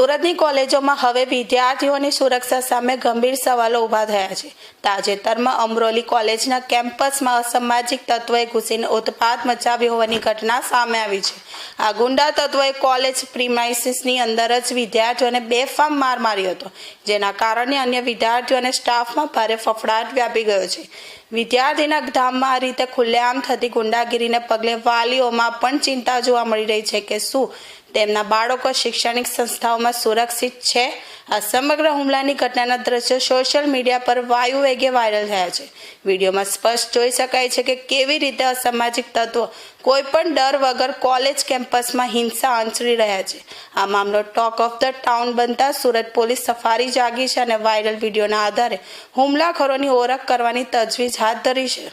સુરતની કોલેજોમાં હવે વિદ્યાર્થીઓની સુરક્ષા સામે ગંભીર સવાલો ઊભા થયા છે. તાજેતરમાં અમરોલી કોલેજના કેમ્પસમાં અસામાજિક તત્વોએ ઘૂસીને ઉત્પાત મચાવ્યો હોવાની ઘટના સામે આવી છે. આ ગુંડા તત્વોએ કોલેજ પ્રિમાઇસીસની અંદર જ વિદ્યાર્થીઓને બેફામ માર માર્યો હતો, જેના કારણે અન્ય વિદ્યાર્થીઓ અને સ્ટાફમાં ભારે ફફડાટ વ્યાપી ગયો છે. વિદ્યાર્થીના ધામમાં આ રીતે ખુલ્લેઆમ થતી ગુંડાગીરીને પગલે વાલીઓમાં પણ ચિંતા જોવા મળી રહી છે કે શું તેમના બાળકો શૈક્ષણિક સંસ્થાઓમાં સુરક્ષિત છે. આ સમગ્ર હુમલાની ઘટનાના દ્રશ્યો સોશિયલ મીડિયા પર વાયુ વેગે વાયરલ થયા છે. વિડીયોમાં સ્પષ્ટ જોઈ શકાય છે કે કેવી રીતે અસામાજિક તત્વો કોઈ પણ ડર વગર કોલેજ કેમ્પસમાં હિંસા આંચરી રહ્યા છે. આ મામલો ટોક ઓફ ધ ટાઉન બનતા સુરત પોલીસ સફારી જાગી છે અને વાયરલ વિડીયોના આધારે હુમલાખોરોની ઓળખ કરવાની તજવીજ હાથ ધરી છે.